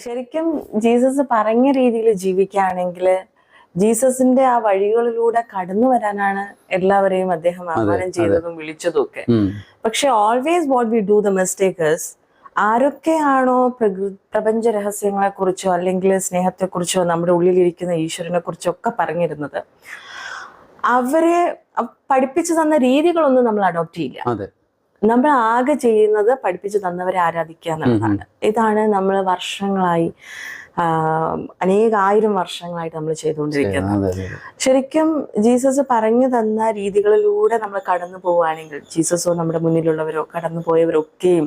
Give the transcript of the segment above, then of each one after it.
ശരിക്കും ജീസസ് പറഞ്ഞ രീതിയിൽ ജീവിക്കുകയാണെങ്കിൽ ജീസസിന്റെ ആ വഴികളിലൂടെ കടന്നു വരാനാണ് എല്ലാവരെയും അദ്ദേഹം ആഹ്വാനം ചെയ്തതും വിളിച്ചതും ഒക്കെ പക്ഷെ always what we do the mistakes ആരൊക്കെയാണോ പ്രപഞ്ച രഹസ്യങ്ങളെ കുറിച്ചോ അല്ലെങ്കിൽ സ്നേഹത്തെ കുറിച്ചോ നമ്മുടെ ഉള്ളിലിരിക്കുന്ന ഈശ്വരനെ കുറിച്ചോ ഒക്കെ പറഞ്ഞിരുന്നത് അവരെ പഠിപ്പിച്ചു തന്ന രീതികളൊന്നും നമ്മൾ അഡോപ്റ്റ് ചെയ്യില്ല. നമ്മൾ ആകെ ചെയ്യുന്നത് പഠിപ്പിച്ചു തന്നവരെ ആരാധിക്കുക എന്നുള്ളതാണ്. ഇതാണ് നമ്മൾ വർഷങ്ങളായി അനേകായിരം വർഷങ്ങളായിട്ട് നമ്മൾ ചെയ്തുകൊണ്ടിരിക്കുന്നത്. ശരിക്കും ജീസസ് പറഞ്ഞു തന്ന രീതികളിലൂടെ നമ്മൾ കടന്നു പോവുകയാണെങ്കിൽ ജീസസോ നമ്മുടെ മുന്നിലുള്ളവരോ കടന്നു പോയവരൊക്കെയും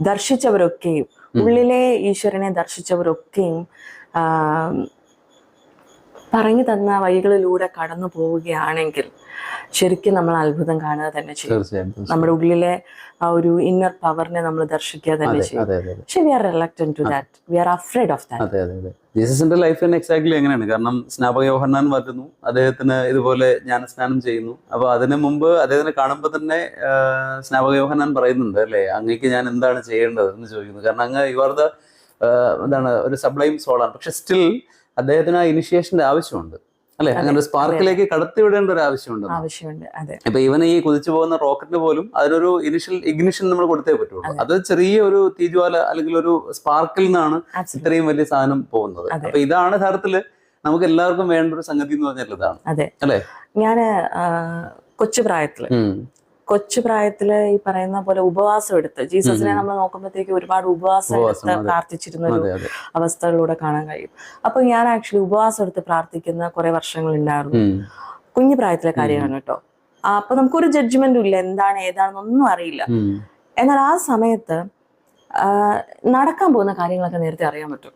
ദർശിച്ചവരൊക്കെയും ഉള്ളിലെ ഈശ്വരനെ ദർശിച്ചവരൊക്കെയും ആ, പറഞ്ഞു തന്ന വഴികളിലൂടെ കടന്നു പോവുകയാണെങ്കിൽ ശരിക്കും നമ്മൾ അത്ഭുതം കാണുക തന്നെ ചെയ്യും. നമ്മുടെ ഉള്ളിലെ ആ ഒരു ഇന്നർ പവറിനെ നമ്മൾ ദർശിക്കുക തന്നെ ചെയ്യും. അതെ അതെ അതെ. പക്ഷെ we are reluctant to that we are afraid of that ജീസസിന്റെ life തന്നെ എക്സാക്ട്ലി എങ്ങനെയാണ് കാരണം സ്നാപക യോഹന്നാൻ വരുന്നു അദ്ദേഹത്തിന് ഇതുപോലെ ജ്ഞാനസ്നാനം ചെയ്യുന്നു. അപ്പൊ അതിനു മുമ്പ് അദ്ദേഹത്തിനെ കാണുമ്പോൾ തന്നെ സ്നാപക യോഹന്നാൻ പറയുന്നുണ്ട് അല്ലേ അങ്ങേക്ക് ഞാൻ എന്താണ് ചെയ്യേണ്ടത് എന്ന് ചോദിക്കുന്നു. കാരണം അങ്ങ് ഇവർ ദ എന്താണ് ഒരു സബ്ലൈം സോളാണ് പക്ഷെ സ്റ്റിൽ അദ്ദേഹത്തിന് ആ ഇനിഷ്യേഷന്റെ ആവശ്യമുണ്ട്. അല്ലെ? അങ്ങനെ ഒരു സ്പാർക്കിലേക്ക് കടത്തിവിടേണ്ട ഒരു ആവശ്യമുണ്ട് ആവശ്യമുണ്ട്. അതെ. ഇപ്പൊ ഇവന് ഈ കുതിച്ചു പോകുന്ന റോക്കറ്റിന് പോലും അതിനൊരു ഇനിഷ്യൽ ഇഗ്നിഷൻ നമ്മൾ കൊടുത്തേ പറ്റുള്ളൂ. അത്. ചെറിയ ഒരു തീജ്വാല അല്ലെങ്കിൽ ഒരു സ്പാർക്കിൽ നിന്നാണ് ഇത്രയും വലിയ സാധനം പോകുന്നത്. അപ്പൊ ഇതാണ് യഥാർത്ഥത്തിൽ നമുക്ക് എല്ലാവർക്കും വേണ്ട ഒരു സംഗതി എന്ന് പറഞ്ഞാൽ ഇതാണ്. അതെ. അല്ലേ? ഞാൻ കൊച്ചു പ്രായത്തിൽ. കൊച്ചു പ്രായത്തിൽ ഈ പറയുന്ന പോലെ ഉപവാസം എടുത്ത് ജീസസിനെ നമ്മൾ നോക്കുമ്പോഴത്തേക്ക് ഒരുപാട് ഉപവാസം എടുത്ത് പ്രാർത്ഥിച്ചിരുന്ന ഒരു അവസ്ഥകളിലൂടെ കാണാൻ കഴിയും. അപ്പൊ ഞാൻ ആക്ച്വലി ഉപവാസം എടുത്ത് പ്രാർത്ഥിക്കുന്ന കുറെ വർഷങ്ങൾ ഉണ്ടായിരുന്നു. കുഞ്ഞു പ്രായത്തിലെ കാര്യമാണ് കേട്ടോ. അപ്പൊ നമുക്കൊരു ജഡ്ജ്മെന്റും ഇല്ല. എന്താണ് ഏതാണെന്നൊന്നും അറിയില്ല. എന്നാൽ ആ സമയത്ത് നടക്കാൻ പോകുന്ന കാര്യങ്ങളൊക്കെ നേരത്തെ അറിയാൻ പറ്റും.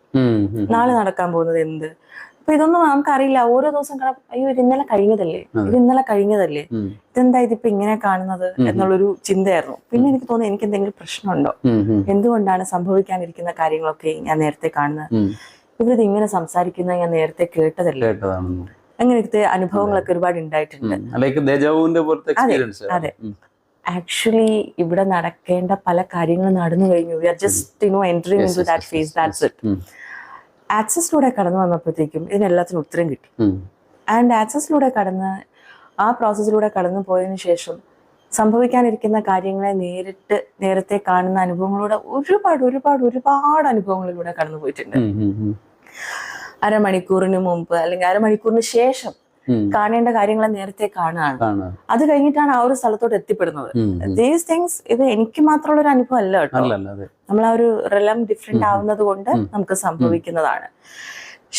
നാളെ നടക്കാൻ പോകുന്നത് എന്ത്? അപ്പൊ ഇതൊന്നും നമുക്കറിയില്ല. ഓരോ ദിവസം കാണാം അയ്യോ ഇത് ഇന്നലെ കഴിഞ്ഞതല്ലേ? ഇത് ഇന്നലെ കഴിഞ്ഞതല്ലേ. ഇതെന്താ ഇതിപ്പോ ഇങ്ങനെ കാണുന്നത് എന്നുള്ളൊരു ചിന്തയായിരുന്നു. പിന്നെ എനിക്ക് തോന്നി എനിക്ക് എന്തെങ്കിലും പ്രശ്നമുണ്ടോ. എന്തുകൊണ്ടാണ് സംഭവിക്കാനിരിക്കുന്ന കാര്യങ്ങളൊക്കെ ഞാൻ നേരത്തെ കാണുന്നത്. ഇവരിത് ഇങ്ങനെ സംസാരിക്കുന്ന ഞാൻ നേരത്തെ കേട്ടതല്ലേ? അങ്ങനത്തെ അനുഭവങ്ങളൊക്കെ ഒരുപാട് ഉണ്ടായിട്ടുണ്ട്. അതെ. ആക്ച്വലി ഇവിടെ നടക്കേണ്ട പല കാര്യങ്ങളും നടന്നു കഴിഞ്ഞു. We are just you know entering into that phase that's it ആക്സസിലൂടെ കടന്നു വന്നപ്പോഴത്തേക്കും ഇതിനെല്ലാത്തിനും ഉത്തരം കിട്ടി. ആൻഡ് ആക്സസിലൂടെ കടന്ന് ആ പ്രോസസ്സിലൂടെ കടന്നു പോയതിനു ശേഷം സംഭവിക്കാനിരിക്കുന്ന കാര്യങ്ങളെ നേരിട്ട് നേരത്തെ കാണുന്ന അനുഭവങ്ങളിലൂടെ ഒരുപാട് ഒരുപാട് ഒരുപാട് അനുഭവങ്ങളിലൂടെ കടന്നു പോയിട്ടുണ്ട്. അരമണിക്കൂറിന് മുമ്പ് അല്ലെങ്കിൽ അരമണിക്കൂറിന് ശേഷം കാണേണ്ട കാര്യങ്ങളെ നേരത്തെ കാണുകയാണ് അത് കഴിഞ്ഞിട്ടാണ് ആ ഒരു സ്ഥലത്തോട്ട് എത്തിപ്പെടുന്നത്. ദീസ് തിങ്സ് ഇത് എനിക്ക് മാത്രമുള്ള ഒരു അനുഭവം അല്ല കേട്ടോ നമ്മൾ ആ ഒരു റിലം ഡിഫറെന്റ് ആവുന്നത് കൊണ്ട് നമുക്ക് സംഭവിക്കുന്നതാണ്.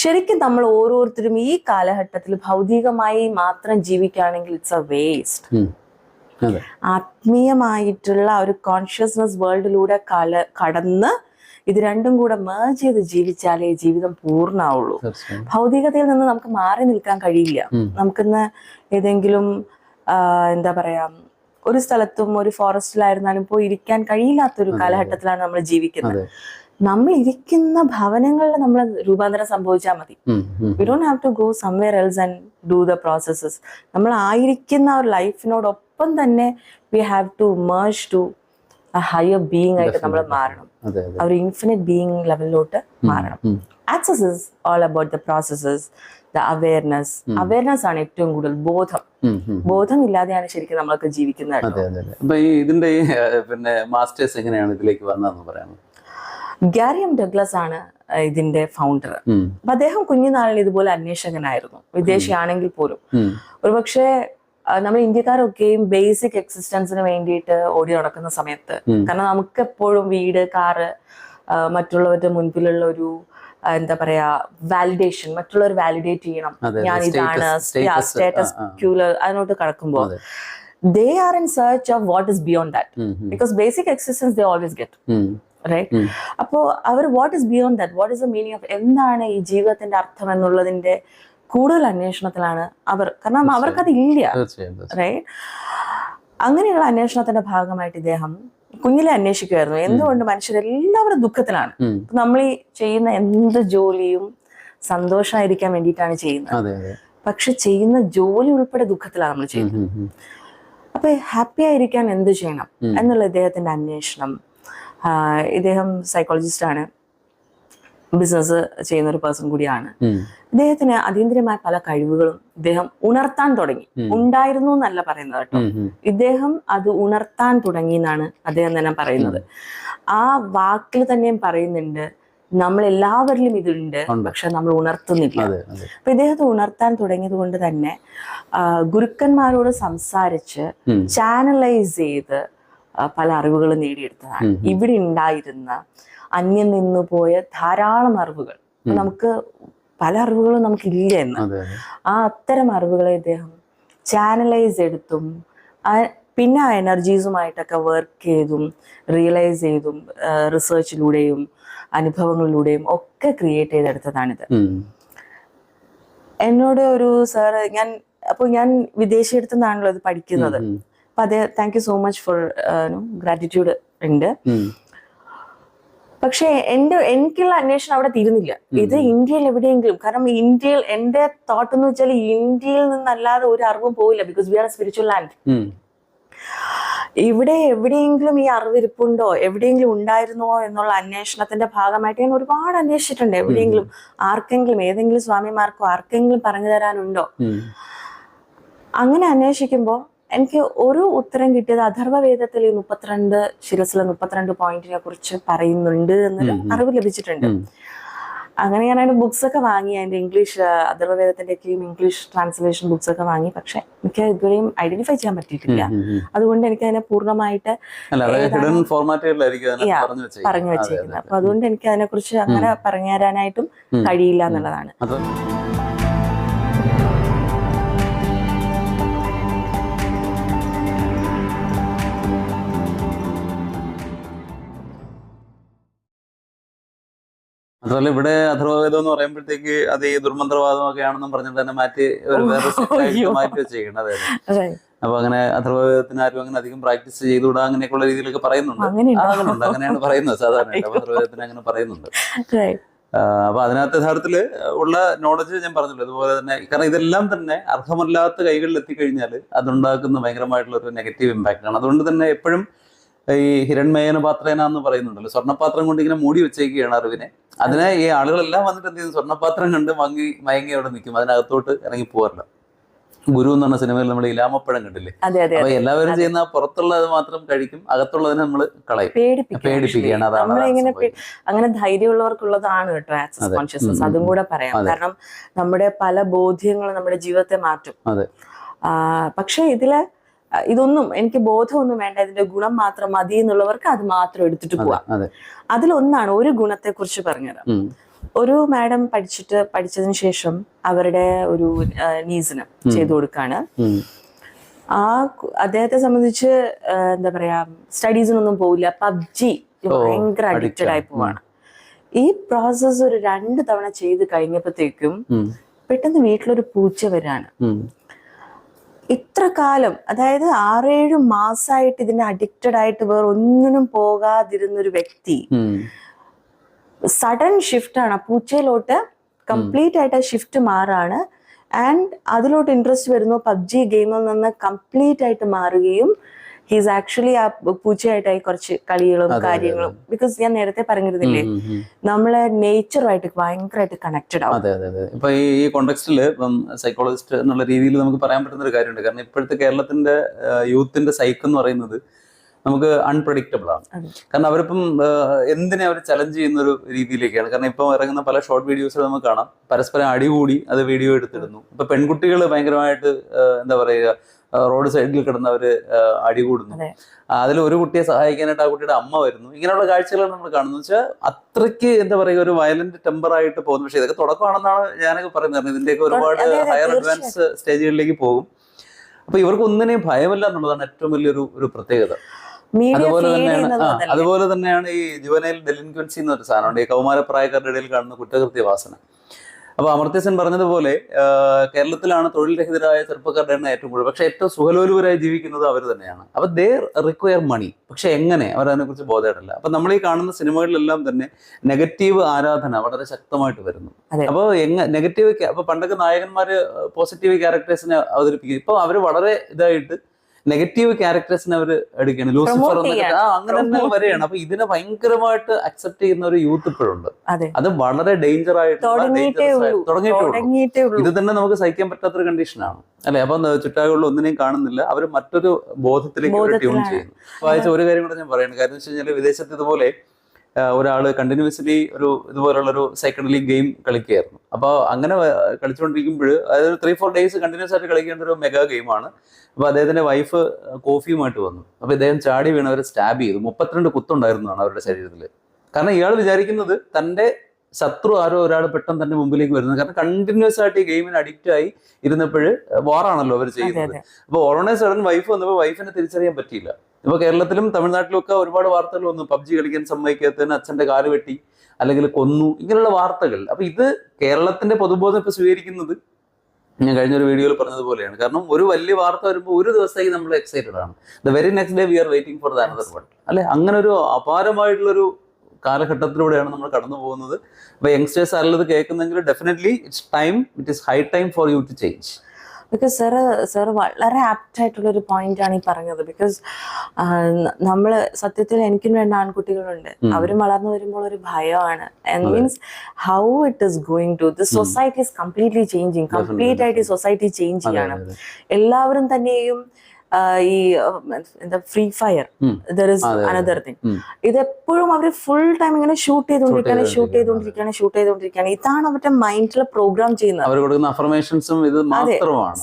ശരിക്കും നമ്മൾ ഓരോരുത്തരും ഈ കാലഘട്ടത്തിൽ ഭൗതികമായി മാത്രം ജീവിക്കുകയാണെങ്കിൽ ഇറ്റ്സ് എ വേസ്റ്റ് ആത്മീയമായിട്ടുള്ള ഒരു കോൺഷ്യസ്നസ് വേൾഡിലൂടെ കല കടന്ന് ഇത് രണ്ടും കൂടെ മേർജ് ചെയ്ത് ജീവിച്ചാലേ ജീവിതം പൂർണമാവുള്ളൂ ഭൗതികതയിൽ നിന്ന് നമുക്ക് മാറി നിൽക്കാൻ കഴിയില്ല. നമുക്കിന്ന് ഏതെങ്കിലും എന്താ പറയാ ഒരു സ്ഥലത്തും ഒരു ഫോറസ്റ്റിലായിരുന്നാലും പോയി ഇരിക്കാൻ കഴിയില്ലാത്തൊരു കാലഘട്ടത്തിലാണ് നമ്മൾ ജീവിക്കുന്നത്. നമ്മൾ ഇരിക്കുന്ന ഭവനങ്ങളിൽ നമ്മൾ രൂപാന്തരം സംഭവിച്ചാൽ മതി. We don't have to go somewhere else and do the processes നമ്മൾ ആയിരിക്കുന്ന ഒരു ലൈഫിനോടൊപ്പം തന്നെ we have to merge to higher being ആയിട്ട് നമ്മൾ മാറണം. ആ ഒരു ഇൻഫിനിറ്റ് ബീയിങ് ലെവലിലോട്ട് മാറണം. Access is all about the processes the awareness awareness ആണ് ഏറ്റവും കൂടുതൽ ബോധം. ബോധം ഇല്ലാതെയാണ് ശരിക്കും നമ്മളൊക്കെ ജീവിക്കുന്നത് ഇതിന്റെ പിന്നെ മാസ്റ്റേഴ്സ് എങ്ങനെയാണ് ഇതിലേക്ക് വന്നതെന്ന് പറയാമോ? ഗാരിയം ഡഗ്ലസ് ആണ് ഇതിന്റെ ഫൗണ്ടർ. അപ്പൊ അദ്ദേഹം കുഞ്ഞുനാളിൽ ഇതുപോലെ അന്വേഷകനായിരുന്നു. വിദേശിയാണെങ്കിൽ പോലും. ഒരുപക്ഷെ നമ്മൾ ഇന്ത്യക്കാരൊക്കെയും ബേസിക് എക്സിസ്റ്റൻസിന് വേണ്ടിയിട്ട് ഓടി നടക്കുന്ന സമയത്ത് കാരണം നമുക്ക് എപ്പോഴും വീട് കാറ് മറ്റുള്ളവരുടെ മുൻപിലുള്ള ഒരു എന്താ പറയാ വാലിഡേഷൻ മറ്റുള്ളവർ വാലിഡേറ്റ് ചെയ്യണം. ഞാൻ ഇതാണ് സ്റ്റേറ്റസ്. ക്യൂൽ അതിനോട്ട് കടക്കുമ്പോൾ. They are in search of what is beyond that. Because basic existence they always get right our what is beyond that what is the meaning of എന്താണ് ഈ ജീവിതത്തിന്റെ അർത്ഥം എന്നുള്ളതിന്റെ കൂടുതൽ അന്വേഷണത്തിലാണ് അവർ. കാരണം അവർക്കത് ഇല്ല. റൈറ്റ് അങ്ങനെയുള്ള അന്വേഷണത്തിന്റെ ഭാഗമായിട്ട് ഇദ്ദേഹം കുഞ്ഞിലെ അന്വേഷിക്കുമായിരുന്നു എന്തുകൊണ്ട് മനുഷ്യരെല്ലാവരും ദുഃഖത്തിലാണ്. നമ്മൾ ഈ ചെയ്യുന്ന എന്ത് ജോലിയും സന്തോഷമായിരിക്കാൻ വേണ്ടിയിട്ടാണ് ചെയ്യുന്നത്. പക്ഷെ ചെയ്യുന്ന ജോലി ഉൾപ്പെടെ ദുഃഖത്തിലാണ് നമ്മൾ ചെയ്യുന്നത്. അപ്പൊ ഹാപ്പി ആയിരിക്കാൻ എന്ത് ചെയ്യണം? എന്നുള്ള ഇദ്ദേഹത്തിന്റെ അന്വേഷണം. ഇദ്ദേഹം സൈക്കോളജിസ്റ്റ് ആണ്. ബിസിനസ് ചെയ്യുന്ന ഒരു പേഴ്സൺ കൂടിയാണ്. ഉം. അതീന്ദ്രമായ പല കഴിവുകളും ഇദ്ദേഹം ഉണർത്താൻ തുടങ്ങി. ഉണ്ടായിരുന്നു എന്നല്ല പറയുന്നത് കേട്ടോ. ഇദ്ദേഹം അത് ഉണർത്താൻ തുടങ്ങി എന്നാണ് അദ്ദേഹം തന്നെ പറയുന്നത്. ആ വാക്കിൽ തന്നെയും പറയുന്നുണ്ട് നമ്മൾ എല്ലാവരിലും ഇതുണ്ട്. പക്ഷെ നമ്മൾ ഉണർത്തുന്നില്ല. അപ്പൊ ഇദ്ദേഹത്തെ ഉണർത്താൻ തുടങ്ങിയത് കൊണ്ട് തന്നെ ഗുരുക്കന്മാരോട് സംസാരിച്ച് ചാനലൈസ് ചെയ്ത് പല അറിവുകളും നേടിയെടുത്തതാണ്. ഇവിടെ ഉണ്ടായിരുന്ന അന്യം നിന്നു പോയ ധാരാളം അറിവുകൾ. നമുക്ക് പല അറിവുകളും നമുക്കില്ല എന്ന് ആ അത്തരം അറിവുകളെ ഇദ്ദേഹം ചാനലൈസ് എടുത്തും പിന്നെ ആ എനർജീസുമായിട്ടൊക്കെ വർക്ക് ചെയ്തും റിയലൈസ് ചെയ്തും റിസർച്ചിലൂടെയും അനുഭവങ്ങളിലൂടെയും ഒക്കെ ക്രിയേറ്റ് ചെയ്തെടുത്തതാണിത്. എന്നോട് ഒരു സാർ ഞാൻ അപ്പോൾ ഞാൻ വിദേശിയടുത്തു നിന്നാണല്ലോ ഇത് പഠിക്കുന്നത്. അപ്പൊ അതെ thank you so much for gratitude ഉണ്ട്. പക്ഷേ എന്റെ എനിക്കുള്ള അന്വേഷണം അവിടെ തീരുന്നില്ല. ഇത് ഇന്ത്യയിൽ എവിടെയെങ്കിലും കാരണം ഇന്ത്യയിൽ എന്റെ തോട്ട് എന്ന് വെച്ചാൽ ഇന്ത്യയിൽ നിന്നല്ലാതെ ഒരു അറിവും പോവില്ല because we are spiritual land ഇവിടെ എവിടെയെങ്കിലും ഈ അറിവിരിപ്പുണ്ടോ? എവിടെയെങ്കിലും ഉണ്ടായിരുന്നോ എന്നുള്ള അന്വേഷണത്തിന്റെ ഭാഗമായിട്ട് ഞാൻ ഒരുപാട് അന്വേഷിച്ചിട്ടുണ്ട്. എവിടെയെങ്കിലും ആർക്കെങ്കിലും ഏതെങ്കിലും സ്വാമിമാർക്കോ ആർക്കെങ്കിലും പറഞ്ഞു തരാനുണ്ടോ? അങ്ങനെ അന്വേഷിക്കുമ്പോൾ എനിക്ക് ഒരു ഉത്തരം കിട്ടിയത് അഥർവവേദത്തിൽ ഈ മുപ്പത്തിരണ്ട് ശിരസിലെ മുപ്പത്തിരണ്ട് പോയിന്റിനെ കുറിച്ച് പറയുന്നുണ്ട് എന്നൊരു. അറിവ് ലഭിച്ചിട്ടുണ്ട്. അങ്ങനെ ഞാൻ അതിന്റെ ബുക്സ് ഒക്കെ വാങ്ങി അതിന്റെ ഇംഗ്ലീഷ് അഥർവവേദത്തിന്റെയൊക്കെയും ഇംഗ്ലീഷ് ട്രാൻസ്ലേഷൻ ബുക്സ് ഒക്കെ വാങ്ങി. പക്ഷെ എനിക്ക് ഇതുവരെയും ഐഡന്റിഫൈ ചെയ്യാൻ പറ്റിയിട്ടില്ല. അതുകൊണ്ട് എനിക്ക് അതിനെ പൂർണമായിട്ട് പറഞ്ഞു വെച്ചേക്കുന്നത്. അതെ, അപ്പൊ അതുകൊണ്ട് എനിക്ക് അതിനെ കുറിച്ച് അങ്ങനെ പറഞ്ഞു തരാനായിട്ടും കഴിയില്ല എന്നുള്ളതാണ്. അതുപോലെ ഇവിടെ അഥർവവേദം എന്ന് പറയുമ്പോഴത്തേക്ക് അത് ഈ ദുർമന്ത്രവാദം ഒക്കെ ആണെന്നും പറഞ്ഞിട്ട് തന്നെ മാറ്റി ഒരു വേറെ മാറ്റി വെച്ചേക്കുന്നത് അതെ അപ്പൊ അങ്ങനെ അഥർവവേദത്തിന് ആരും അങ്ങനെ അധികം പ്രാക്ടീസ് ചെയ്തുകൂടാ അങ്ങനെയൊക്കെയുള്ള രീതിയിലൊക്കെ പറയുന്നുണ്ട്. അങ്ങനെയുണ്ട്? അങ്ങനെയാണ് പറയുന്നത് സാധാരണ അഥർവവേദത്തിന് അങ്ങനെ പറയുന്നുണ്ട്. അപ്പൊ അതിനകത്ത് യഥാർത്ഥത്തിൽ ഉള്ള നോളജ് ഞാൻ പറഞ്ഞല്ലോ അതുപോലെ തന്നെ കാരണം ഇതെല്ലാം തന്നെ അർഹമല്ലാത്ത കൈകളിൽ എത്തിക്കഴിഞ്ഞാൽ അതുണ്ടാക്കുന്ന ഭയങ്കരമായിട്ടുള്ള ഒരു നെഗറ്റീവ് ഇമ്പാക്റ്റ് ആണ്. അതുകൊണ്ട് തന്നെ എപ്പോഴും ഈ ഹിരൺമയന പാത്രേന എന്ന് പറയുന്നുണ്ടല്ലോ. സ്വർണപാത്രം കൊണ്ട് ഇങ്ങനെ മൂടി വെച്ചേക്കുകയാണ് അറിവിനെ. അതിനെ ഈ ആളുകളെല്ലാം വന്നിട്ട് എന്ത് ചെയ്യുന്നു? സ്വർണപാത്രം കണ്ട് മങ്ങി മയങ്ങി അവിടെ നിൽക്കും. അതിനകത്തോട്ട് ഇറങ്ങി പോകാറില്ല ഗുരു എന്ന് പറഞ്ഞ സിനിമയിൽ നമ്മൾ ഇലാമപ്പഴം കണ്ടില്ലേ? അപ്പൊ എല്ലാവരും ചെയ്യുന്ന പുറത്തുള്ളത് മാത്രം കഴിക്കും അകത്തുള്ളതിനെ നമ്മൾ കളയും. പേടിപ്പിക്കുകയാണ്. അതാണ് അങ്ങനെ ധൈര്യമുള്ളവർക്കുള്ളതാണ് കേട്ടോ ആക്സസ് അതെ. കോൺഷ്യസ്നസ്. ഉം, അതും കൂടെ പറയാം. കാരണം നമ്മുടെ പല ബോധ്യങ്ങളും നമ്മുടെ ജീവിതത്തെ മാറ്റും. പക്ഷേ ഇതിൽ ഇതൊന്നും എനിക്ക് ബോധമൊന്നും വേണ്ട. ഇതിന്റെ ഗുണം മാത്രം മതി എന്നുള്ളവർക്ക് അത് മാത്രം എടുത്തിട്ട് പോവാം. അതെ. അതിലൊന്നാണ് ഒരു ഗുണത്തെ കുറിച്ച് പറഞ്ഞത് ഒരു മാഡം പഠിച്ചിട്ട് പഠിച്ചതിന് ശേഷം അവരുടെ ഒരു നീസിന് ചെയ്തു കൊടുക്കാണ്. ആ അദ്ദേഹത്തെ സംബന്ധിച്ച് എന്താ പറയാ സ്റ്റഡീസിനൊന്നും പോവില്ല. പബ്ജി ഭയങ്കര അഡിക്റ്റഡ് ആയി പോവാണ്. ഈ പ്രോസസ് ഒരു രണ്ട് തവണ ചെയ്ത് കഴിഞ്ഞപ്പോഴത്തേക്കും. പെട്ടെന്ന് വീട്ടിലൊരു പൂച്ച വരാണ്. ഇത്ര കാലം അതായത് ആറേഴ് മാസമായിട്ട് ഇതിന് അഡിക്റ്റഡ് ആയിട്ട് വേറെ ഒന്നിനും പോകാതിരുന്ന ഒരു വ്യക്തി. സഡൻ ഷിഫ്റ്റ് ആണ് പൂച്ചയിലോട്ട് കംപ്ലീറ്റ് ആയിട്ട് ആ ഷിഫ്റ്റ് മാറാണ്. ആൻഡ് അതിലോട്ട് ഇൻട്രസ്റ്റ് വരുന്നു. പബ്ജി ഗെയിമിൽ നിന്ന് കംപ്ലീറ്റ് ആയിട്ട് മാറുകയും ഹീസ് ആക്ച്വലി ആ പൂച്ചയായിട്ടായി കുറച്ച് കളികളും കാര്യങ്ങളും. ബിക്കോസ് ഞാൻ നേരത്തെ പറഞ്ഞിരുന്നില്ലേ. നമ്മളെ നേച്ചറുമായിട്ട് ഭയങ്കരമായിട്ട് കണക്റ്റഡ് ആവും. അതെ അതെ അതെ. ഇപ്പൊ ഈ കോണ്ടെക്സ്റ്റിൽ ഇപ്പം സൈക്കോളജിസ്റ്റ് എന്നുള്ള രീതിയിൽ നമുക്ക് പറയാൻ പറ്റുന്ന ഒരു കാര്യമുണ്ട്. കാരണം ഇപ്പോഴത്തെ കേരളത്തിന്റെ യൂത്തിന്റെ സൈക്ക് എന്ന് പറയുന്നത് നമുക്ക് അൺപ്രഡിക്റ്റബിൾ ആണ്. കാരണം അവരിപ്പം എന്തിനെ അവർ ചലഞ്ച് ചെയ്യുന്ന ഒരു രീതിയിലേക്കാണ്. കാരണം ഇപ്പം ഇറങ്ങുന്ന പല ഷോർട്ട് വീഡിയോസിൽ നമുക്ക് കാണാം. പരസ്പരം അടികൂടി അത് വീഡിയോ എടുത്തിടുന്നു. ഇപ്പൊ പെൺകുട്ടികൾ ഭയങ്കരമായിട്ട് എന്താ പറയുക റോഡ് സൈഡിൽ കിടന്നവര് അടികൂടുന്നു അതെ. അതിൽ ഒരു കുട്ടിയെ സഹായിക്കാനായിട്ട് ആ കുട്ടിയുടെ അമ്മ വരുന്നു. ഇങ്ങനെയുള്ള കാഴ്ചകളാണ് നമ്മൾ കാണുന്നത്. വെച്ചാൽ അത്രയ്ക്ക് എന്താ പറയുക ഒരു വയലന്റ് ടെമ്പർ ആയിട്ട് പോകുന്നു. പക്ഷെ ഇതൊക്കെ തുടക്കമാണെന്നാണ് ഞാനൊക്കെ പറയുന്നത്. ഇതിന്റെയൊക്കെ ഒരുപാട് ഹയർ അഡ്വാൻസ് സ്റ്റേജുകളിലേക്ക് പോകും. അപ്പൊ ഇവർക്ക് ഒന്നിനെയും ഭയമല്ല എന്നുള്ളതാണ് ഏറ്റവും വലിയൊരു ഒരു പ്രത്യേകത. അതുപോലെ തന്നെയാണ് അതുപോലെ തന്നെയാണ് ഈ ജുവനൈൽ ഡെലിൻക്വൻസി എന്നൊരു സാധനമുണ്ട് ഈ കൗമാരപ്രായക്കാരുടെ ഇടയിൽ കാണുന്ന കുറ്റകൃത്യ വാസന അപ്പൊ അമർത്യസൻ പറഞ്ഞതുപോലെ കേരളത്തിലാണ് തൊഴിൽ രഹിതരായ ചെറുപ്പക്കാരുടെ എണ്ണം ഏറ്റവും കൂടുതൽ. പക്ഷെ ഏറ്റവും സുഖലോലുപരായി ജീവിക്കുന്നത് അവർ തന്നെയാണ്. അപ്പൊ ദേ റിക്വയർ മണി പക്ഷെ എങ്ങനെ? അവർ അതിനെക്കുറിച്ച് ബോധേടല്ല. അപ്പൊ നമ്മൾ ഈ കാണുന്ന സിനിമകളിലെല്ലാം തന്നെ നെഗറ്റീവ് ആരാധന വളരെ ശക്തമായിട്ട് വരുന്നു. അപ്പൊ അപ്പോൾ എങ്ങ നെഗറ്റീവ് അപ്പൊ പണ്ടൊക്കെ നായകന്മാര് പോസിറ്റീവ് ക്യാരക്ടേഴ്സിനെ അവതരിപ്പിക്കും. ഇപ്പൊ അവർ വളരെ ഇതായിട്ട് നെഗറ്റീവ് ക്യാരക്ടേഴ്സിനെ അവർ എടുക്കുകയാണ്. ലൂസിഫർ അങ്ങനെ തന്നെ വരെയാണ് അപ്പൊ ഇതിനെ ഭയങ്കരമായിട്ട് അക്സെപ്റ്റ് ചെയ്യുന്ന ഒരു യൂത്ത് ഇപ്പോഴുണ്ട് അതെ. വളരെ ഡേഞ്ചർ ആയിട്ടുള്ള തുടങ്ങിയിട്ടേ ആയിട്ട്- ഇത് തന്നെ നമുക്ക് സഹിക്കാൻ പറ്റാത്ത പറ്റാത്തൊരു കണ്ടീഷനാണ് അല്ലെ? അപ്പൊ ചുറ്റാകളിൽ ഒന്നിനെയും കാണുന്നില്ല. അവർ മറ്റൊരു ബോധത്തിലേക്ക് ട്യൂൺ ചെയ്യുന്നു. ചെയ്യുന്നു വായിച്ച ഒരു കാര്യം കൂടെ ഞാൻ പറയുന്നത് കാരണം വെച്ച് കഴിഞ്ഞാൽ വിദേശത്ത് ഇതുപോലെ ആ, ഒരാൾ കണ്ടിന്യൂസ്ലി ഒരു ഇതുപോലുള്ളൊരു സെക്കൻഡ് ലീഗ് ഗെയിം കളിക്കുകയായിരുന്നു. അപ്പോൾ അങ്ങനെ കളിച്ചുകൊണ്ടിരിക്കുമ്പോൾ അതായത് ത്രീ ഫോർ ഡേയ്സ് കണ്ടിന്യൂസ് ആയിട്ട് കളിക്കേണ്ട ഒരു മെഗാ ഗെയിമാണ് അപ്പോൾ അദ്ദേഹത്തിന്റെ വൈഫ് കോഫിയുമായിട്ട് വന്നു. അപ്പോൾ ഇദ്ദേഹം ചാടി വീണ് അവരെ സ്റ്റാബ് ചെയ്തു. മുപ്പത്തിരണ്ട് കുത്തുണ്ടായിരുന്നതാണ് അവരുടെ ശരീരത്തിൽ കാരണം ഇയാൾ വിചാരിക്കുന്നത് തന്റെ ശത്രു ആരോ ഒരാൾ പെട്ടെന്ന് തന്നെ മുമ്പിലേക്ക് വരുന്നത്. കാരണം കണ്ടിന്യൂസ് ആയിട്ട് ഈ ഗെയിമിന് അഡിക്റ്റ് ആയി ഇരുന്നപ്പോൾ വാറാണല്ലോ അവർ ചെയ്യുന്നത്. അപ്പൊ അപ്പോൾ ഓൾറെഡി സഡൻ വൈഫ് വന്നപ്പോൾ വൈഫിനെ തിരിച്ചറിയാൻ പറ്റിയില്ല. ഇപ്പൊ കേരളത്തിലും തമിഴ്നാട്ടിലും ഒക്കെ ഒരുപാട് വാർത്തകൾ വന്നു. പബ്ജി കളിക്കാൻ സമ്മതിക്കാത്തതിന് അച്ഛന്റെ കാൽ വെട്ടി അല്ലെങ്കിൽ കൊന്നു ഇങ്ങനെയുള്ള വാർത്തകൾ. അപ്പൊ ഇത് കേരളത്തിന്റെ പൊതുബോധം ഇപ്പൊ സ്വീകരിക്കുന്നത് ഞാൻ കഴിഞ്ഞൊരു വീഡിയോയിൽ പറഞ്ഞതുപോലെയാണ്. കാരണം ഒരു വലിയ വാർത്ത വരുമ്പോൾ ഒരു ദിവസത്തേക്ക് നമ്മൾ എക്സൈറ്റഡ് ആണ്. The very next day we are waiting for the another one അല്ലെ? അങ്ങനെ ഒരു അപാരമായിട്ടുള്ളൊരു കാലഘട്ടത്തിലൂടെയാണ് നമ്മൾ കടന്നു പോകുന്നത്. അപ്പൊ യങ്സ്റ്റേഴ്സ് ആരെല്ലാം ഇത് കേൾക്കുന്നെങ്കിൽ definitely it's time it is high time for you to change because sir sir വളരെ ആപ്റ്റ് ആയിട്ടുള്ള ഒരു പോയിന്റ് ആണ് ഈ പറഞ്ഞത്. ബിക്കോസ് നമ്മൾ സത്യത്തിൽ എനിക്കും രണ്ട് ആൺകുട്ടികളുണ്ട്. അവരും വളർന്നു വരുമ്പോൾ ഒരു ഭയമാണ്. Means how it is going to the society is completely changing complete ആയിട്ട് സൊസൈറ്റി ചേഞ്ച് ചെയ്യാണ് എല്ലാവരും തന്നെയും ഈ എന്താ Free Fire. There is. Another thing. ഇതെപ്പോഴും അവർ ഫുൾ ടൈം ഇങ്ങനെ ഷൂട്ട് ചെയ്തുകൊണ്ടിരിക്കുകയാണ് ഷൂട്ട് ചെയ്തുകൊണ്ടിരിക്കുകയാണ്. ചെയ്തുകൊണ്ടിരിക്കുകയാണ് ഷൂട്ട് ചെയ്തുകൊണ്ടിരിക്കുകയാണ് ഇതാണ് അവരുടെ മൈൻഡിൽ പ്രോഗ്രാം ചെയ്യുന്നത്.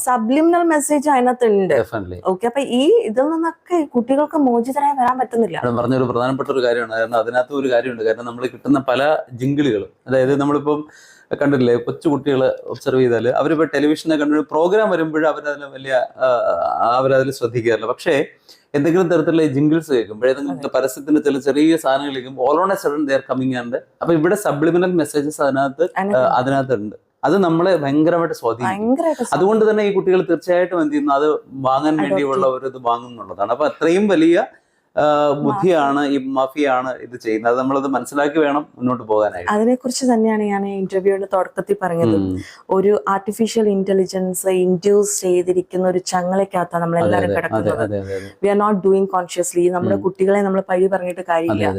സബ്ലിമിനൽ മെസ്സേജ് അതിനകത്ത് ഉണ്ട് ഓക്കെ അപ്പൊ ഈ ഇതിൽ നിന്നൊക്കെ കുട്ടികൾക്ക് മോചിതരായി വരാൻ പറ്റുന്നില്ല. പറഞ്ഞ പറഞ്ഞൊരു പ്രധാനപ്പെട്ട ഒരു കാര്യമാണ്. കാരണം അതിനകത്ത് ഒരു കാര്യമുണ്ട്. കാരണം നമ്മൾ കിട്ടുന്ന പല ജിങ്കിളുകളും. അതായത് നമ്മളിപ്പം കണ്ടില്ലേ കൊച്ചു കുട്ടികളെ ഒബ്സർവ് ചെയ്താൽ അവരിപ്പോൾ ടെലിവിഷനെ കണ്ടൊരു പ്രോഗ്രാം വരുമ്പോൾ അവരതിൽ വലിയ അവരതിൽ ശ്രദ്ധിക്കാറില്ല. പക്ഷേ എന്തെങ്കിലും തരത്തിലുള്ള ജിംഗിൾസ് കേൾക്കുമ്പോൾ ഏതെങ്കിലും പരസ്യത്തിന്റെ ചില ചെറിയ സാധനങ്ങൾ കേൾക്കുമ്പോൾ all on a sudden they're coming and അപ്പൊ ഇവിടെ സബ്ലിമിനൽ മെസ്സേജസ് അതിനകത്ത് അതിനകത്ത് അതിനകത്തുണ്ട്. അത് നമ്മളെ ഭയങ്കരമായിട്ട് സ്വാധീനിക്കും. അതുകൊണ്ട് തന്നെ ഈ കുട്ടികൾ തീർച്ചയായിട്ടും എന്ത് ചെയ്യുന്നു? അത് വാങ്ങാൻ വേണ്ടിയുള്ള ഒരു ഇത് വാങ്ങുന്നുള്ളതാണ്. അപ്പൊ അത്രയും വലിയ ബുദ്ധിയാണ് ഈ മാഫിയാണ് ഇത് ചെയ്യുന്നത്. നമ്മളത് മനസ്സിലാക്കി വേണം മുന്നോട്ട് പോകാനായിട്ട്. അതിനെക്കുറിച്ച് തന്നെയാണ് ഞാൻ ഇന്റർവ്യൂവിന്റെ തുടക്കത്തിൽ പറഞ്ഞത്. ഒരു ആർട്ടിഫിഷ്യൽ ഇന്റലിജൻസ് ഇൻഡ്യൂസ് ചെയ്തിരിക്കുന്ന ഒരു ചങ്ങലക്കകത്താണ് നമ്മൾ എല്ലാവരും കിടക്കുന്നത്. We are not doing consciously നമ്മുടെ കുട്ടികളെ നമ്മൾ പഴി പറഞ്ഞിട്ട് കാര്യമില്ല.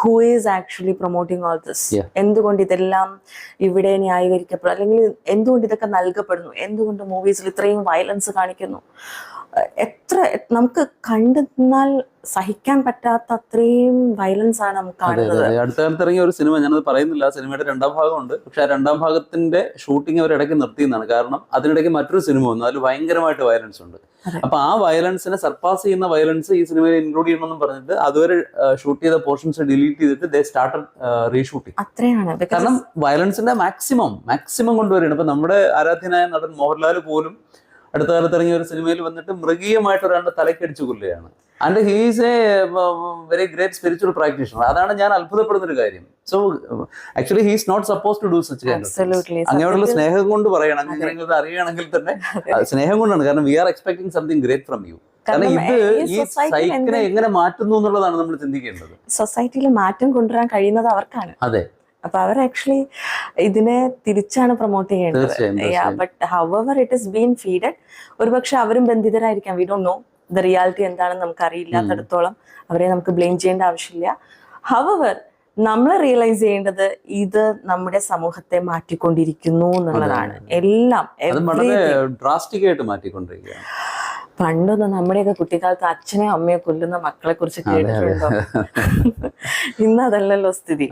Who is actually promoting all this എന്തുകൊണ്ട് ഇതെല്ലാം ഇവിടെ ന്യായീകരിക്കപ്പെടും? അല്ലെങ്കിൽ എന്തുകൊണ്ട് ഇതൊക്കെ നൽകപ്പെടുന്നു? എന്തുകൊണ്ട് മൂവീസിൽ ഇത്രയും വയലൻസ് കാണിക്കുന്നു? എത്ര നമുക്ക് കണ്ടു നിന്നാൽ സഹിക്കാൻ പറ്റാത്ത അത്രയും വയലൻസ് ആണ് നമുക്ക് കാണുന്നത്. അടുത്ത കാലത്ത് ഇറങ്ങിയ ഒരു സിനിമ ഞാനത് പറയുന്നില്ല സിനിമയുടെ രണ്ടാം ഭാഗമുണ്ട്. പക്ഷെ ആ രണ്ടാം ഭാഗത്തിന്റെ ഷൂട്ടിംഗ് അവർ ഇടയ്ക്ക് നിർത്തിയെന്നാണ്. കാരണം അതിനിടയ്ക്ക് മറ്റൊരു സിനിമ വന്നു അതിൽ ഭയങ്കരമായിട്ട് വയലൻസ് ഉണ്ട്. അപ്പൊ ആ വയലൻസിനെ സർപ്പാസ് ചെയ്യുന്ന വയലൻസ് ഈ സിനിമയിൽ ഇൻക്ലൂഡ് ചെയ്യണമെന്ന് പറഞ്ഞിട്ട് അതുവരെ ഷൂട്ട് ചെയ്ത പോർഷൻസ് ഡിലീറ്റ് ചെയ്തിട്ട് ദേ സ്റ്റാർട്ടഡ് റീഷൂട്ടിംഗ് അത്രയാണ്. കാരണം വയലൻസിന്റെ മാക്സിമം മാക്സിമം കൊണ്ടുവരികയാണ്. ഇപ്പൊ നമ്മുടെ ആരാധ്യനായ നടൻ മോഹൻലാൽ പോലും അടുത്ത കാലത്ത് ഇറങ്ങിയ ഒരു സിനിമയിൽ വന്നിട്ട് മൃഗീയമായിട്ട് ഒരാളുടെ തലക്കടിച്ചു കൊല്ലുകയാണ്. And he's a very great spiritual practitioner അതാണ് ഞാൻ അത്ഭുതപ്പെടുന്ന ഒരു കാര്യം so actually he's not suppose to do such. അങ്ങനെയുള്ള സ്നേഹം കൊണ്ട് പറയണം അങ്ങനെ അറിയണമെങ്കിൽ അറിയുകയാണെങ്കിൽ തന്നെ സ്നേഹം കൊണ്ടാണ്. കാരണം we are expecting something great from you കാരണം ഇത് ഈ ഈ സൈക്കിനെ എങ്ങനെ മാറ്റുന്നു എന്നുള്ളതാണ് നമ്മൾ ചിന്തിക്കേണ്ടത്. സൊസൈറ്റിയിൽ മാറ്റം കൊണ്ടുവരാൻ കഴിയുന്നത് അവർക്കാണ്. അതെ. അപ്പൊ അവർ ആക്ച്വലി ഇതിനെ തിരിച്ചാണ് പ്രൊമോട്ട് ചെയ്യേണ്ടത്. But however it is been feeded ഒരുപക്ഷെ അവരും ബന്ധിതരായിരിക്കാം. We don't know the reality എന്താണെന്ന് നമുക്ക് അറിയില്ലാത്തടത്തോളം അവരെ നമുക്ക് ബ്ലെയിം ചെയ്യേണ്ട ആവശ്യമില്ല. ഹവർ നമ്മൾ റിയലൈസ് ചെയ്യേണ്ടത് ഇത് നമ്മുടെ സമൂഹത്തെ മാറ്റിക്കൊണ്ടിരിക്കുന്നു എന്നുള്ളതാണ്. എല്ലാം. ഡ്രാസ്റ്റിക് ആയിട്ട് മാറ്റിക്കൊണ്ടിരിക്കുകയാണ്. പണ്ടൊന്നും നമ്മുടെയൊക്കെ കുട്ടിക്കാലത്ത് അച്ഛനെ അമ്മയെ കൊല്ലുന്ന മക്കളെ കുറിച്ച്. കേട്ടിട്ടുണ്ടോ ഇന്ന് അതല്ലല്ലോ സ്ഥിതി.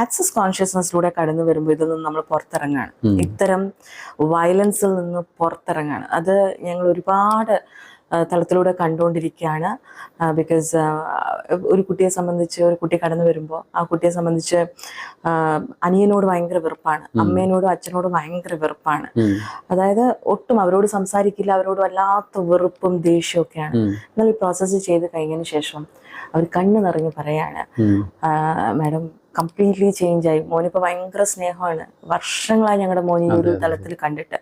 ആക്സസ് കോൺഷ്യസ്നസ്സിലൂടെ കടന്നു വരുമ്പോൾ ഇതൊന്നും നമ്മൾ പുറത്തിറങ്ങാണ്. ഇത്തരം വയലൻസിൽ നിന്ന് പുറത്തിറങ്ങാണ് അത് ഞങ്ങൾ ഒരുപാട് തലത്തിലൂടെ കണ്ടുകൊണ്ടിരിക്കുകയാണ്. ബിക്കോസ് ഒരു കുട്ടിയെ സംബന്ധിച്ച് ഒരു കുട്ടി കടന്നു വരുമ്പോൾ ആ കുട്ടിയെ സംബന്ധിച്ച് അനിയനോട് ഭയങ്കര വെറുപ്പാണ്. അമ്മേനോടും അച്ഛനോടും ഭയങ്കര വെറുപ്പാണ്. അതായത് ഒട്ടും അവരോട് സംസാരിക്കില്ല അവരോട് വല്ലാത്ത വെറുപ്പും ദേഷ്യവും ഒക്കെയാണ്. എന്നാൽ ഈ പ്രോസസ്സ് ചെയ്ത് കഴിഞ്ഞതിന് ശേഷം അവർ കണ്ണു നിറഞ്ഞു പറയാണ്. മാഡം കംപ്ലീറ്റ്ലി ചേഞ്ച് ആയി. മോനിപ്പോ ഭയങ്കര സ്നേഹമാണ്. വർഷങ്ങളായി ഞങ്ങളുടെ മോനെ ഒരു. തലത്തിൽ കണ്ടിട്ട്.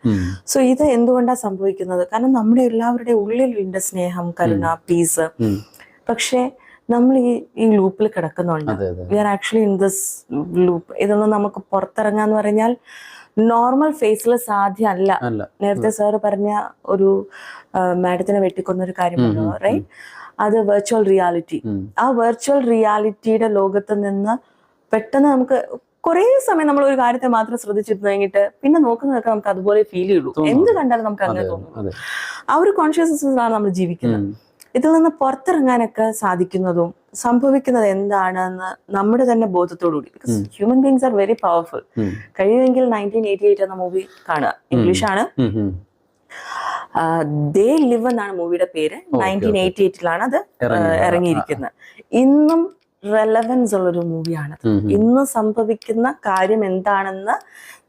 സോ ഇത് എന്തുകൊണ്ടാണ് സംഭവിക്കുന്നത്? കാരണം നമ്മുടെ എല്ലാവരുടെ ഉള്ളിലുണ്ട് സ്നേഹം കരുണ പീസ്. പക്ഷേ നമ്മൾ ഈ ഈ ലൂപ്പിൽ കിടക്കുന്നുണ്ട് we are actually in this loop ഇതൊന്നും നമുക്ക് പുറത്തിറങ്ങാന്ന് പറഞ്ഞാൽ നോർമൽ ഫേസിൽ സാധ്യമല്ല നേരത്തെ സാർ പറഞ്ഞ ഒരു മാഡത്തിനെ വെട്ടിക്കൊന്ന ഒരു കാര്യമുണ്ടോ റൈറ്റ് അത് വെർച്വൽ റിയാലിറ്റി ആ വെർച്വൽ റിയാലിറ്റിയുടെ ലോകത്ത് നിന്ന് പെട്ടെന്ന് നമുക്ക് കുറേ സമയം നമ്മൾ ഒരു കാര്യത്തെ മാത്രം ശ്രദ്ധിച്ചിരുന്നു കഴിഞ്ഞിട്ട് പിന്നെ നോക്കുന്നതൊക്കെ നമുക്ക് അതുപോലെ ഫീൽ ചെയ്യുള്ളൂ. എന്ത് കണ്ടാലും നമുക്ക് അങ്ങനെ തോന്നും. ആ ഒരു കോൺഷ്യസ്നെസ്സിലാണ് നമ്മൾ ജീവിക്കുന്നത്. ഇതിൽ നിന്ന് പുറത്തിറങ്ങാനൊക്കെ സാധിക്കുന്നതും സംഭവിക്കുന്നത് എന്താണെന്ന് നമ്മുടെ തന്നെ ബോധത്തോടുകൂടി because human beings are very powerful. കഴിയുമെങ്കിൽ നയന്റീൻ എയ്റ്റി എയ്റ്റ് എന്ന മൂവി കാണുക. ഇംഗ്ലീഷാണ്. ദേ ലിവ് എന്നാണ് മൂവിയുടെ പേര്. നയന്റീൻ എയ്റ്റി എയ്റ്റിലാണ് അത് ഇറങ്ങിയിരിക്കുന്നത്. ഇന്നും റെലവൻസ് ഉള്ളൊരു മൂവിയാണ്. ഇന്ന് സംഭവിക്കുന്ന കാര്യം എന്താണെന്ന്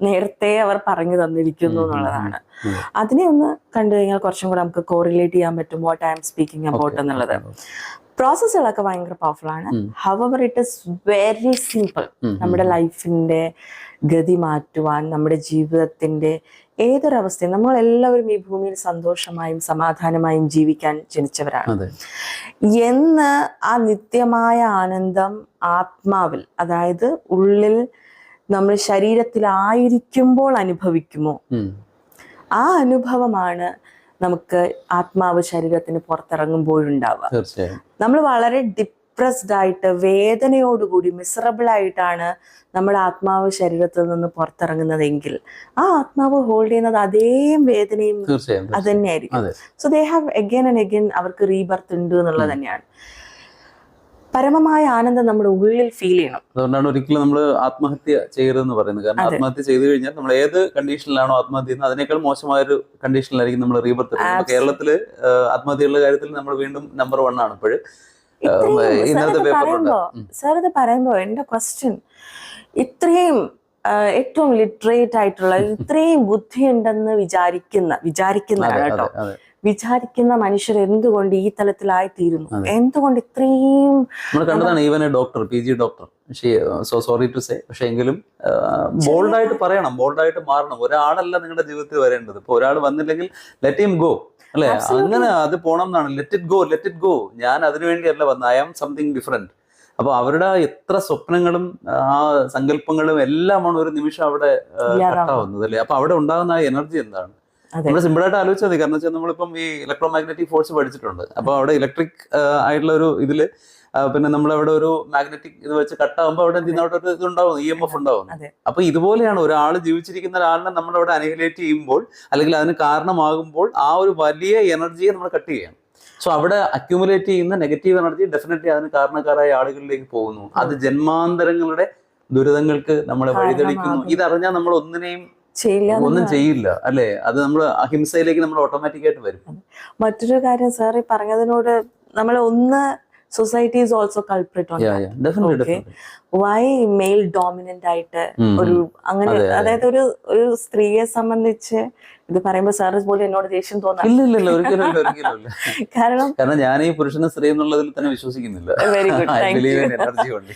നേരത്തെ അവർ പറഞ്ഞു തന്നിരിക്കുന്നു എന്നുള്ളതാണ്. അതിനെ ഒന്ന് കണ്ടു കഴിഞ്ഞാൽ കുറച്ചും കൂടെ നമുക്ക് കോറിലേറ്റ് ചെയ്യാൻ പറ്റും what I am speaking about എന്നുള്ളത്. പ്രോസസ്സുകളൊക്കെ ഭയങ്കര പവർഫുൾ ആണ്. How however it is very simple. നമ്മുടെ ലൈഫിന്റെ ഗതി മാറ്റുവാൻ നമ്മുടെ ജീവിതത്തിന്റെ ഏതൊരവസ്ഥയും നമ്മൾ എല്ലാവരും ഈ ഭൂമിയിൽ സന്തോഷമായും സമാധാനമായും ജീവിക്കാൻ ജനിച്ചവരാണ്. എന്ന് ആ നിത്യമായ ആനന്ദം ആത്മാവിൽ അതായത് ഉള്ളിൽ നമ്മൾ ശരീരത്തിലായിരിക്കുമ്പോൾ അനുഭവിക്കുമോ? ആ അനുഭവമാണ് നമുക്ക് ആത്മാവ് ശരീരത്തിന് പുറത്തിറങ്ങുമ്പോഴുണ്ടാവുക. നമ്മൾ വളരെ ഡിപ്രസ്ഡ് ആയിട്ട് വേദനയോടുകൂടി മിസറബിൾ ആയിട്ടാണ് നമ്മൾ ആത്മാവ് ശരീരത്തിൽ നിന്ന് പുറത്തിറങ്ങുന്നതെങ്കിൽ ആ ആത്മാവ് ഹോൾഡ് ചെയ്യുന്നത് അതേ വേദനയും അത്. തന്നെയായിരിക്കും so they have again and again അവർക്ക് റീബർത്ത് ഉണ്ട് എന്നുള്ളത് തന്നെയാണ്. പരമമായ ആനന്ദം നമ്മുടെ ഉള്ളിൽ ഫീൽ ചെയ്യണം. അതുകൊണ്ടാണ് ഒരിക്കലും നമ്മൾ ആത്മഹത്യ ചെയ്യരുതെന്ന് പറയുന്നത്. കാരണം ആത്മഹത്യ ചെയ്തു കഴിഞ്ഞാൽ നമ്മൾ ഏത് കണ്ടീഷനിലാണോ ആത്മഹത്യ ചെയ്യുന്നത് അതിനേക്കാൾ മോശമായ ഒരു കണ്ടീഷനിലായിരിക്കും നമ്മൾ റീബർത്ത് കേരളത്തിൽ കേരളത്തിൽ ആ, ആത്മഹത്യയുടെ കാര്യത്തിൽ നമ്മൾ വീണ്ടും നമ്പർ വൺ ആണ് ഇപ്പോഴും. ഇന്നത്തെ സാർ ഇത് പറയുമ്പോ എന്റെ ക്വസ്റ്റ്യൻ ഇത്രയും ഏറ്റവും ലിറ്ററേറ്റ് ആയിട്ടുള്ള ഇത്രയും ബുദ്ധി ഉണ്ടെന്ന് വിചാരിക്കുന്ന വിചാരിക്കുന്നതാണ് കേട്ടോ. വിചാരിക്കുന്ന മനുഷ്യർ എന്തുകൊണ്ട് ഈ തലത്തിലായി തീരുന്നു. എന്തുകൊണ്ട് ഇത്രയും നമ്മൾ കണ്ടതാണ് even doctor P G doctor so sorry to say പക്ഷെ എങ്കിലും ബോൾഡായിട്ട് പറയണം ബോൾഡായിട്ട് മാറണം. ഒരാളല്ല നിങ്ങളുടെ ജീവിതത്തിൽ വരേണ്ടത്. ഇപ്പൊ ഒരാൾ വന്നില്ലെങ്കിൽ ലെറ്റ് ഹിം ഗോ അല്ലെ? അങ്ങനെ അത് പോണം എന്നാണ് let it go let it go ഞാൻ അതിനു വേണ്ടിയല്ല വന്നത്. ഐ ആം സംതിങ് ഡിഫറെന്റ് അപ്പൊ അവരുടെ എത്ര സ്വപ്നങ്ങളും ആ സങ്കല്പങ്ങളും എല്ലാമാണ് ഒരു നിമിഷം അവിടെ. കട്ടാവുന്നത് അല്ലേ? അപ്പൊ അവിടെ ഉണ്ടാകുന്ന ആ എനർജി എന്താണ്? നമ്മൾ സിമ്പിൾ ആയിട്ട് ആലോചിച്ചാൽ മതി. കാരണം വെച്ചാൽ നമ്മളിപ്പം ഈ ഇലക്ട്രോ മാഗ്നറ്റിക് ഫോഴ്സ് പഠിച്ചിട്ടുണ്ട്. അപ്പൊ അവിടെ ഇലക്ട്രിക് ആയിട്ടുള്ള ഒരു ഇതിൽ പിന്നെ നമ്മളവിടെ ഒരു മാഗ്നറ്റിക് ഇത് വെച്ച് കട്ട് കട്ടാകുമ്പോൾ അവിടെ എന്ത് അവിടെ ഒരു ഇത് ഉണ്ടാവും ഇ എം എഫ് ഉണ്ടാവും. അപ്പൊ ഇതുപോലെയാണ് ഒരാൾ ജീവിച്ചിരിക്കുന്ന ഒരാളിനെ നമ്മൾ അവിടെ അനിഹിലേറ്റ് ചെയ്യുമ്പോൾ അല്ലെങ്കിൽ അതിന് കാരണമാകുമ്പോൾ ആ ഒരു വലിയ എനർജിയെ നമ്മൾ കട്ട് ചെയ്യണം സോ അവിടെ അക്യുമുലേറ്റ് ചെയ്യുന്ന നെഗറ്റീവ് എനർജി ഡെഫിനറ്റ്ലി അതിന് കാരണക്കാരായ ആളുകളിലേക്ക് പോകുന്നു. അത് ജന്മാന്തരങ്ങളുടെ ദുരിതങ്ങൾക്ക് നമ്മളെ വഴിതെളിക്കുന്നു. ഇതറിഞ്ഞാൽ നമ്മൾ ഒന്നിനെയും ഒന്നും ചെയ്യില്ല അല്ലെ? അത് നമ്മൾ അഹിംസയിലേക്ക് നമ്മൾ ഓട്ടോമാറ്റിക് ആയിട്ട് വരും. മറ്റൊരു കാര്യം സാർ ഈ പറഞ്ഞതിനോട് നമ്മൾ ഒന്ന് society is also culprit on. Why male dominant ആയിട്ട് ഒരു അങ്ങനെ അതെ, അതെ. അതായത് ഒരു ഒരു സ്ത്രീയെ സംബന്ധിച്ച് ഇത് പറയുമ്പോൾ സാറ് പോലും എന്നോട് ദേഷ്യം തോന്നാം കാരണം കാരണം ഞാൻ ഈ പുരുഷനും സ്ത്രീ എന്നുള്ളതിൽ തന്നെ വിശ്വസിക്കുന്നില്ല. Very good thank thank